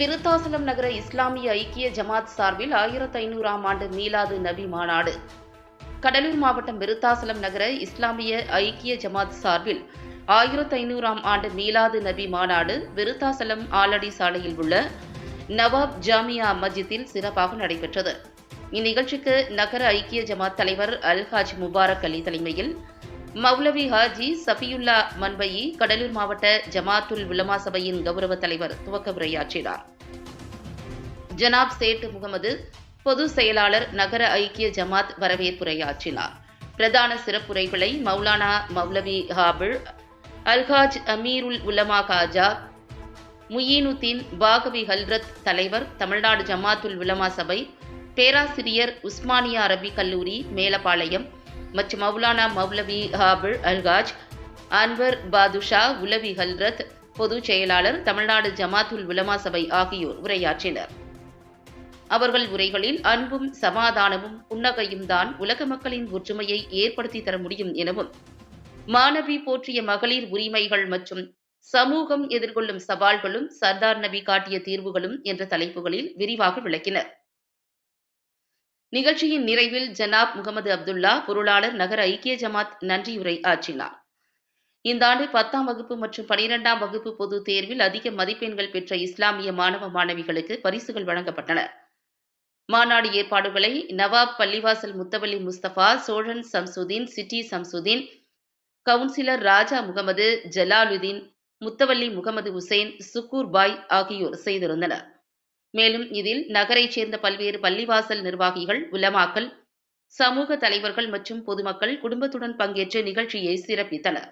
விருத்தாசலம் நகர இஸ்லாமிய ஐக்கிய ஜமாத் சார்பில் ஆயிரத்து ஐநூறாம் ஆண்டு மீலாது நபி மாநாடு. கடலூர் மாவட்டம் விருத்தாசலம் நகர இஸ்லாமிய ஐக்கிய ஜமாத் சார்பில் ஆயிரத்து ஐநூறாம் ஆண்டு மீலாது நபி மாநாடு விருத்தாசலம் ஆலடி சாலையில் உள்ள நவாப் ஜாமியா மஸ்ஜித்தில் சிறப்பாக நடைபெற்றது. இந்நிகழ்ச்சிக்கு நகர ஐக்கிய ஜமாத் தலைவர் அல்ஹாஜ் முபாரக் அலி தலைமையில் மௌலவி ஹாஜி சஃபியுல்லா மன்பயி கடலூர் மாவட்ட ஜமாத்துல் உலமா சபையின் கௌரவ தலைவர் துவக்க உரையாற்றினார். ஜனாப் சேட் முகமது பொது செயலாளர் நகர ஐக்கிய ஜமாத் வரவேற்புரையாற்றினார். பிரதான சிறப்புரைகளை மௌலானா மௌலவி ஹாபிள் அல்ஹாஜ் அமீருல் உலமா காஜா முயீனுத்தீன் பாகவி ஹல்ரத் தலைவர் தமிழ்நாடு ஜமாத்துல் உலமா சபை பேராசிரியர் உஸ்மானியா அரபி கல்லூரி மேலப்பாளையம் மற்றும் மௌலானா மௌலவி ஹாபிள் அல்காஜ் அன்வர் பாதுஷா உலவி ஹல்ரத் பொதுச் செயலாளர் தமிழ்நாடு ஜமாத்துல் உலமா சபை ஆகியோர் உரையாற்றினர். அவர்கள் உரைகளில் அன்பும் சமாதானமும் புன்னகையும் தான் உலக மக்களின் ஒற்றுமையை ஏற்படுத்தி தர முடியும் எனவும் மாணவி போற்றிய மகளிர் உரிமைகள் மற்றும் சமூகம் எதிர்கொள்ளும் சவால்களும் சர்தார் நபி காட்டிய தீர்வுகளும் என்ற தலைப்புகளில் விரிவாக விளக்கினர். நிகழ்ச்சியின் நிறைவில் ஜனாப் முகமது அப்துல்லா பொருளாளர் நகர ஐக்கிய ஜமாத் நன்றியுரை ஆற்றினார். இந்த ஆண்டு பத்தாம் வகுப்பு மற்றும் பனிரெண்டாம் வகுப்பு பொதுத் தேர்வில் அதிக மதிப்பெண்கள் பெற்ற இஸ்லாமிய மாணவ மாணவிகளுக்கு பரிசுகள் வழங்கப்பட்டன. மாநாடு ஏற்பாடுகளை நவாப் பள்ளிவாசல் முத்தவல்லி முஸ்தபா சோழன் சம்சுதீன் சிட்டி சம்சுதீன் கவுன்சிலர் ராஜா முகமது ஜலாலுதீன் முத்தவல்லி முகமது உசேன் சுக்கூர் பாய் ஆகியோர் செய்திருந்தனர். மேலும் இதில் நகரைச் சேர்ந்த பல்வேறு பள்ளிவாசல் நிர்வாகிகள் உலமாக்கல் சமூக தலைவர்கள் மற்றும் பொதுமக்கள் குடும்பத்துடன் பங்கேற்று நிகழ்ச்சியை சிறப்பித்தனர்.